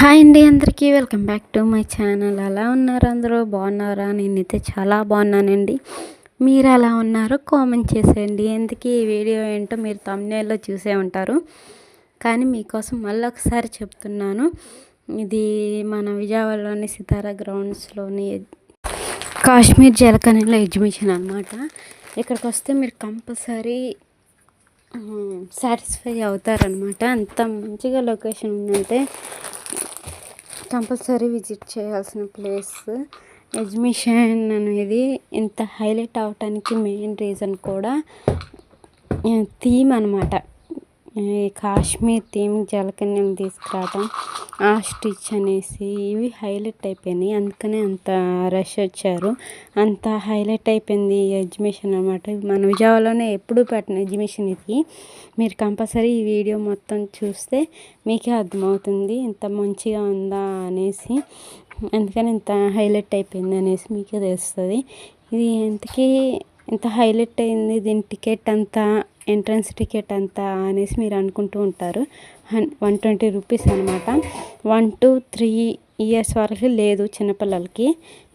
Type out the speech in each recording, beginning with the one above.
Hi అండి అందరికీ welcome back to my channel. ఎలా ఉన్నారు అందరూ? బాగున్నారా? నేనైతే చాలా బాగున్నానండి. మీరు ఎలా ఉన్నారో కామెంట్ చేసేయండి. ఎందుకు ఈ వీడియో ఏంటో మీరు తమ్నేల్లో చూసే ఉంటారు. కానీ మీకోసం మళ్ళీ ఒకసారి చెప్తున్నాను. ఇది మన విజయవాడలోని సితారా గ్రౌండ్స్లోని కాశ్మీర్ జలకనీలో ఎగ్జిబిషన్ అనమాట ఇక్కడికి వస్తే మీరు కంపల్సరీ సాటిస్ఫై అవుతారనమాట అంత మంచిగా లొకేషన్ ఉందంటే కంపల్సరీ విజిట్ చేయాల్సిన ప్లేస్. ఎగ్జిబిషన్ అనేది ఇంత హైలైట్ అవటానికి మెయిన్ రీజన్ కూడా థీమ్ అనమాట కాశ్మీర్ థీమ్ జలకన్యం తీసుకురావటం ఆ స్టిచ్ అనేసి ఇవి హైలైట్ అయిపోయినాయి. అందుకనే అంత రష్ వచ్చారు. అంత హైలైట్ అయిపోయింది ఈ ఎగ్జిబిషన్ అనమాట మన విజయవాడలోనే ఎప్పుడు పెట్టిన ఎగ్జిబిషన్ ఇది. మీరు కంపల్సరీ ఈ వీడియో మొత్తం చూస్తే మీకే అర్థమవుతుంది ఇంత మంచిగా ఉందా అనేసి. అందుకని ఇంత హైలైట్ అయిపోయింది అనేసి మీకే తెలుస్తుంది. ఇది ఎంతకీ ఇంత హైలైట్ అయింది? దీని టికెట్ అంతా ఎంట్రన్స్ టికెట్ అంతా అనేసి మీరు అనుకుంటూ ఉంటారు. హన్ వన్ ట్వంటీ రూపీస్ అనమాట వన్ టు త్రీ ఇయర్స్ వరకు లేదు చిన్నపిల్లలకి.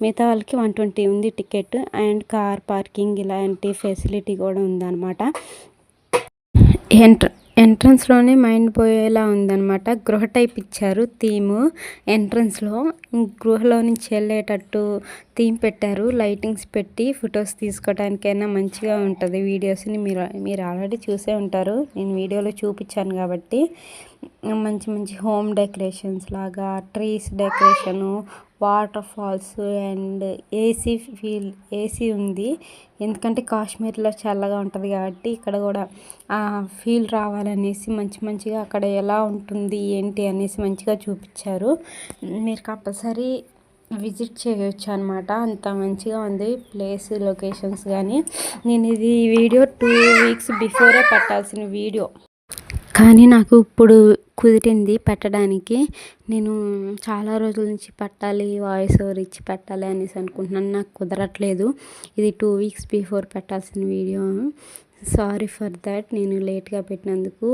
మిగతా వాళ్ళకి వన్ ట్వంటీ ఉంది టికెట్. అండ్ కార్ పార్కింగ్ ఇలాంటి ఫెసిలిటీ కూడా ఉందన్నమాట. ఎంట్ర ఎంట్రన్స్లోనే మైండ్ పోయేలా ఉందన్నమాట. గృహ టైప్ ఇచ్చారు థీము. ఎంట్రన్స్లో గృహలో నుంచి వెళ్ళేటట్టు థీమ్ పెట్టారు. లైటింగ్స్ పెట్టి ఫొటోస్ తీసుకోవడానికైనా మంచిగా ఉంటుంది. వీడియోస్ని మీరు మీరు ఆల్రెడీ చూసే ఉంటారు. నేను వీడియోలో చూపించాను కాబట్టి. మంచి మంచి హోమ్ డెకరేషన్స్ లాగా trees decoration waterfalls and AC feel AC ఉంది. ఎందుకంటే కాశ్మీర్లో చల్లగా ఉంటుంది కాబట్టి ఇక్కడ కూడా ఆ ఫీల్ రావాలనేసి మంచి మంచిగా అక్కడ ఎలా ఉంటుంది ఏంటి అనేసి మంచిగా చూపించారు. మీరు కంపల్సరీ విజిట్ చేయొచ్చు అనమాట అంత మంచిగా ఉంది ప్లేస్ లొకేషన్స్ కానీ నేను ఇది వీడియో టూ వీక్స్ బిఫోరే పెట్టాల్సిన వీడియో. కానీ నాకు ఇప్పుడు కుదిరింది పెట్టడానికి. నేను చాలా రోజుల నుంచి పెట్టాలి వాయిస్ ఓవర్ ఇచ్చి పెట్టాలి అనేసి అనుకుంటున్నాను. నాకు కుదరట్లేదు. ఇది టూ వీక్స్ బిఫోర్ పెట్టాల్సిన వీడియో. Sorry for that. నేను లేట్గా పెట్టినందుకు.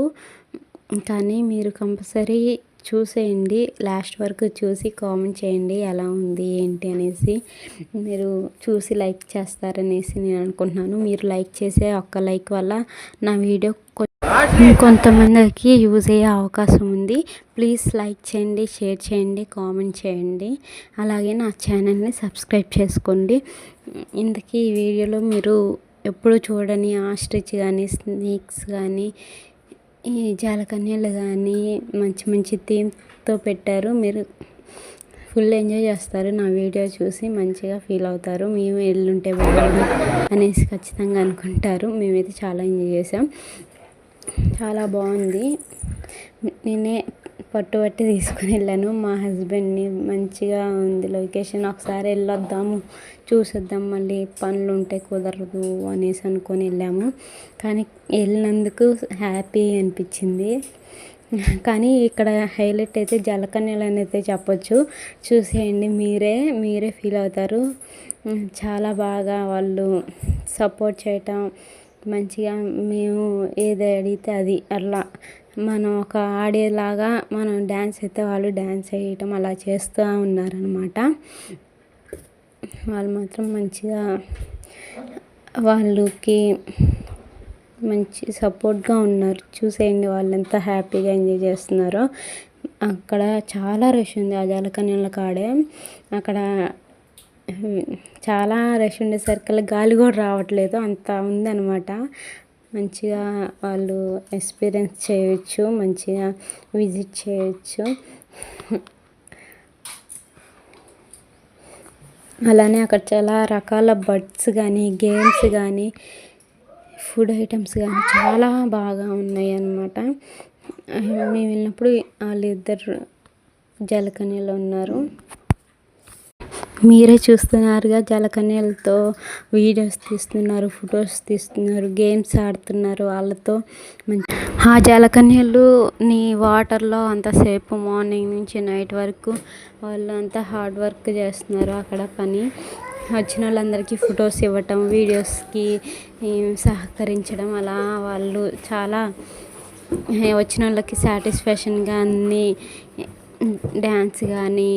కానీ మీరు కంపల్సరీ చూసేయండి. లాస్ట్ వరకు చూసి కామెంట్ చేయండి. ఎలా ఉంది ఏంటి అనేసి. మీరు చూసి లైక్ చేస్తారనేసి నేను అనుకుంటున్నాను. మీరు లైక్ చేసే ఒక్క లైక్ వల్ల నా వీడియో ఇంకొంతమందికి యూజ్ అయ్యే అవకాశం ఉంది. ప్లీజ్ లైక్ చేయండి షేర్ చేయండి కామెంట్ చేయండి. అలాగే నా ఛానల్ని సబ్స్క్రైబ్ చేసుకోండి. ఇంతకీ ఈ వీడియోలో మీరు ఎప్పుడు చూడని ఆస్ట్రిచ్ కానీ స్నేక్స్ కానీ ఈ జాలకన్యలు కానీ మంచి మంచి థీమ్తో పెట్టారు. మీరు ఫుల్ ఎంజాయ్ చేస్తారు. నా వీడియో చూసి మంచిగా ఫీల్ అవుతారు. మేము ఎల్లుంటే బాగుంది అనేసి ఖచ్చితంగా అనుకుంటారు. మేమైతే చాలా ఎంజాయ్ చేసాం చాలా బాగుంది. నేనే పట్టుబట్టి తీసుకుని వెళ్ళాను. మా హస్బెండ్ని మంచిగా ఉంది లొకేషన్. ఒకసారి వెళ్ళొద్దాము చూసొద్దాం మళ్ళీ పనులు ఉంటే కుదరదు అనేసి అనుకొని వెళ్ళాము. కానీ వెళ్ళినందుకు హ్యాపీ అనిపించింది. కానీ ఇక్కడ హైలైట్ అయితే జలకన్యలు అని అయితే చెప్పొచ్చు. చూసేయండి మీరే మీరే ఫీల్ అవుతారు. చాలా బాగా వాళ్ళు సపోర్ట్ చేయటం మంచిగా మేము ఏది అడిగితే అది అట్లా. మనం ఒక ఆడేలాగా మనం డ్యాన్స్ అయితే వాళ్ళు డ్యాన్స్ వేయటం అలా చేస్తూ ఉన్నారనమాట వాళ్ళు మాత్రం మంచిగా వాళ్ళకి మంచి సపోర్ట్గా ఉన్నారు. చూసేయండి వాళ్ళు ఎంత హ్యాపీగా ఎంజాయ్ చేస్తున్నారో. అక్కడ చాలా రష్ ఉంది ఆ జలకన్యల కాడే. అక్కడ చాలా రష్ ఉండేసరికి గాలి కూడా రావట్లేదు అంత ఉందన్నమాట. మంచిగా వాళ్ళు ఎక్స్పీరియన్స్ చేయొచ్చు మంచిగా విజిట్ చేయొచ్చు. అలానే అక్కడ చాలా రకాల బర్డ్స్ కానీ గేమ్స్ కానీ ఫుడ్ ఐటమ్స్ కానీ చాలా బాగా ఉన్నాయి అన్నమాట మేము వెళ్ళినప్పుడు వాళ్ళిద్దరు జలకనిలో ఉన్నారు. మీరే చూస్తున్నారుగా జలకన్యలతో వీడియోస్ తీస్తున్నారు ఫొటోస్ తీస్తున్నారు గేమ్స్ ఆడుతున్నారు వాళ్ళతో. మంచి ఆ జలకన్యలు నీ వాటర్లో అంతసేపు మార్నింగ్ నుంచి నైట్ వరకు వాళ్ళు అంతా హార్డ్ వర్క్ చేస్తున్నారు అక్కడ పని. వచ్చిన వాళ్ళందరికీ ఫొటోస్ ఇవ్వటం వీడియోస్కి సహకరించడం అలా వాళ్ళు చాలా వచ్చిన వాళ్ళకి సాటిస్ఫాక్షన్గా అన్నీ డ్యాన్స్ కానీ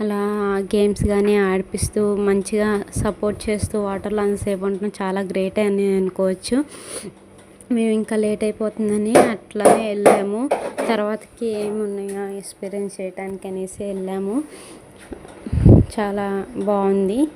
అలా గేమ్స్ కానీ ఆడిపిస్తూ మంచిగా సపోర్ట్ చేస్తూ వాటర్లో అంతసేపు ఉండడం చాలా గ్రేట్ అని అనుకోవచ్చు. మేము ఇంకా లేట్ అయిపోతుందని అట్లానే వెళ్ళాము. తర్వాతకి ఏమున్నాయో ఎక్స్పీరియన్స్ చేయడానికి అనేసి వెళ్ళాము. చాలా బాగుంది.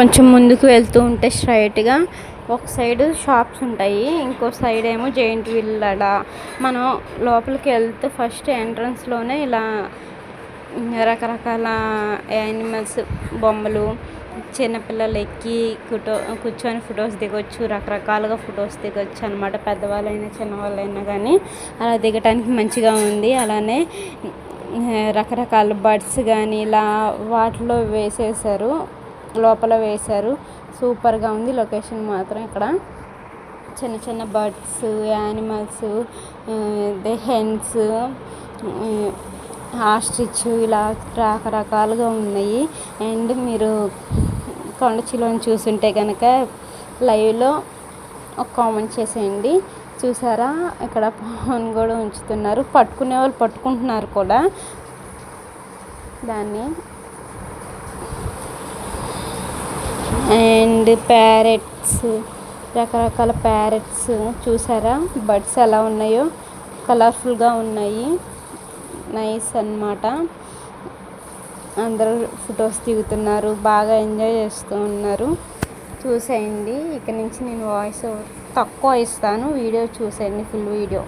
కొంచెం ముందుకు వెళ్తూ ఉంటే స్ట్రైట్గా ఒక సైడ్ షాప్స్ ఉంటాయి. ఇంకో సైడ్ ఏమో జైంట్ వీల్ అలా. మనం లోపలికి వెళ్తే ఫస్ట్ ఎంట్రన్స్లోనే ఇలా రకరకాల యానిమల్స్ బొమ్మలు చిన్నపిల్లలు ఎక్కి కుటో కూర్చొని ఫొటోస్ దిగొచ్చు. రకరకాలుగా ఫొటోస్ దిగొచ్చు అనమాట పెద్దవాళ్ళైనా చిన్నవాళ్ళైనా కానీ అలా దిగటానికి మంచిగా ఉంది. అలానే రకరకాల బర్డ్స్ కానీ ఇలా వాటిలో వేసేసారు. లోపల వేశారు. సూపర్గా ఉంది లొకేషన్ మాత్రం ఇక్కడ. చిన్న చిన్న birds animals the hens ostrich ఇలా రకరకాలుగా ఉన్నాయి. అండ్ మీరు కొండచిలోని చూసుంటే కనుక లైవ్లో ఒక కామెంట్ చేసేయండి. చూసారా? ఇక్కడ పవన్ కూడా ఉంచుతున్నారు. పట్టుకునే వాళ్ళు పట్టుకుంటున్నారు కూడా. దాన్ని అండ్ ప్యారెట్స్ రకరకాల ప్యారెట్స్ చూసారా? బర్డ్స్ ఎలా ఉన్నాయో? కలర్ఫుల్గా ఉన్నాయి. నైస్ అనమాట అందరూ ఫొటోస్ దిగుతున్నారు. బాగా ఎంజాయ్ చేస్తూ ఉన్నారు. చూసేయండి. ఇక నుంచి నేను వాయిస్ తక్కువ ఇస్తాను. వీడియో చూసేయండి. Full video.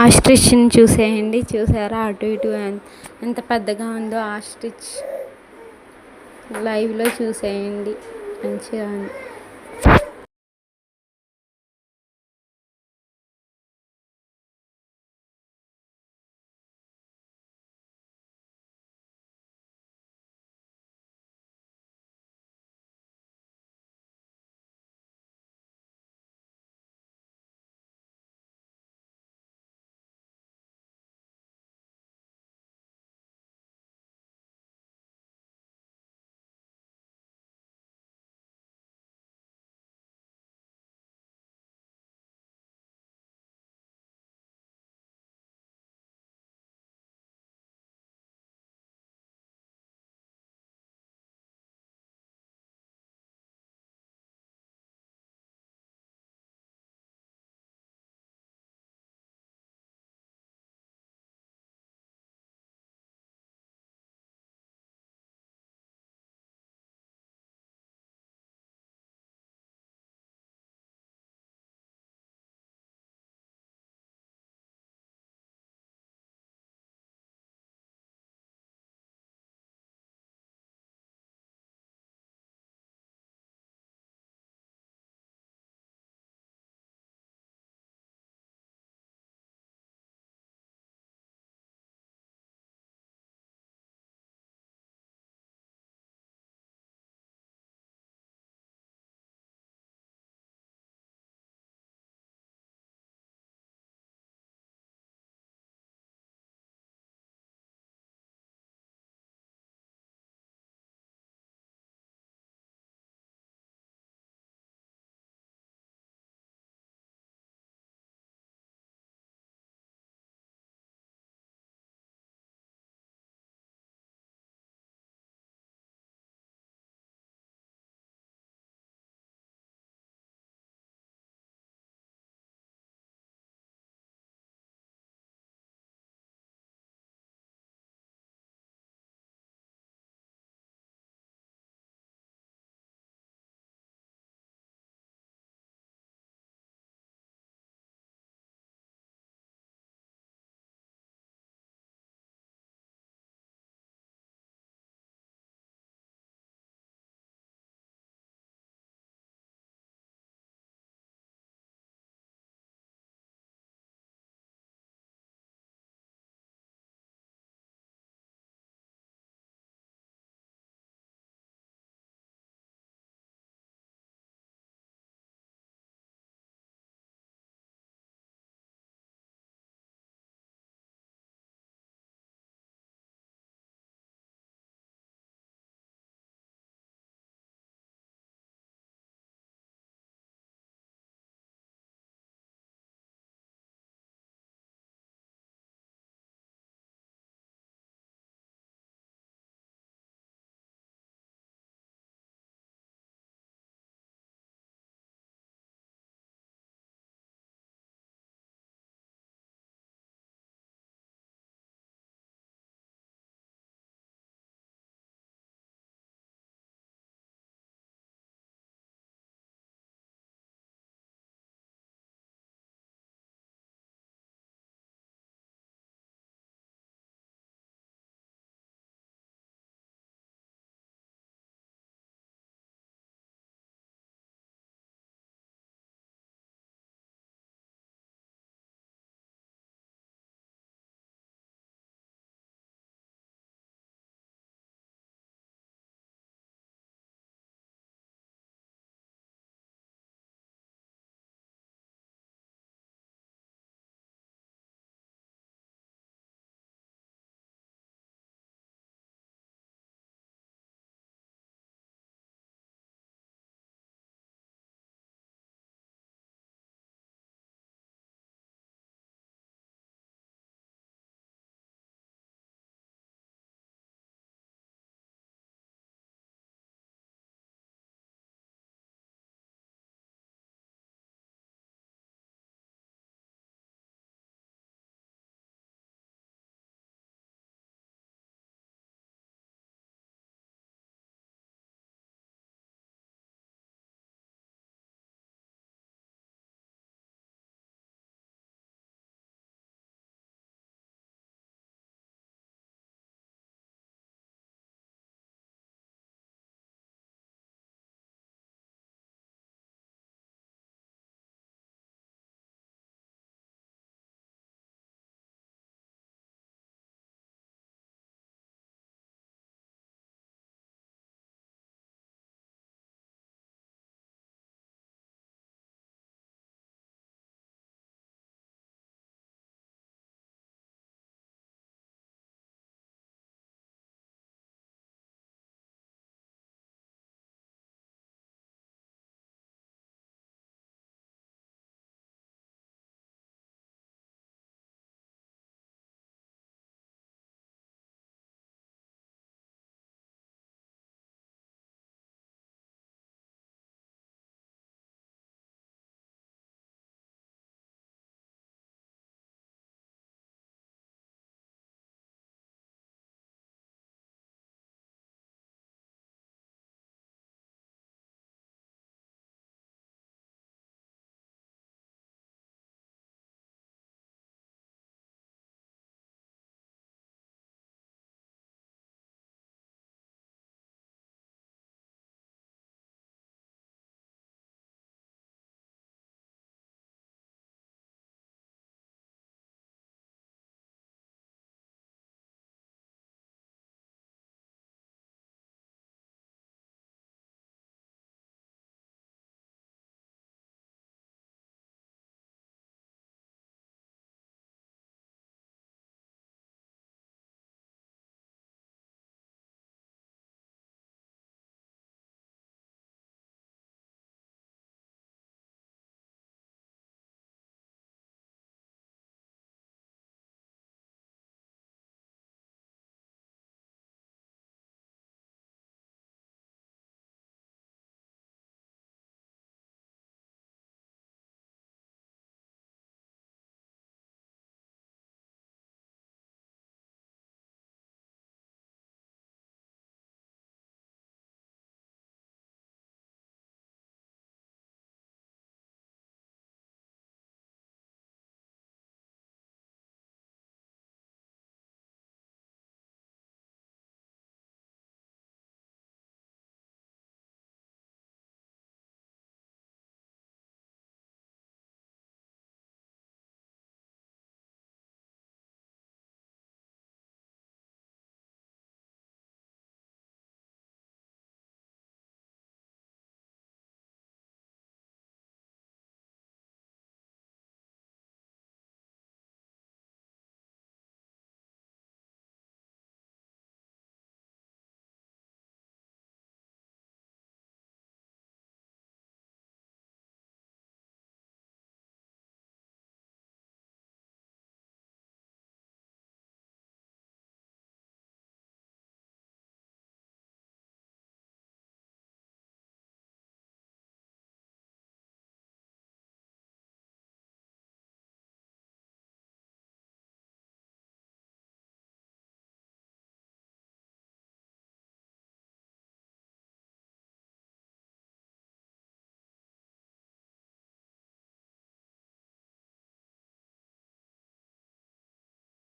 ఆస్ట్రిచ్ని చూసేయండి. చూసారా? అటు ఇటు ఎంత పెద్దగా ఉందో ఆస్ట్రిచ్ లైవ్లో చూసేయండి. మంచిగా ఉంది.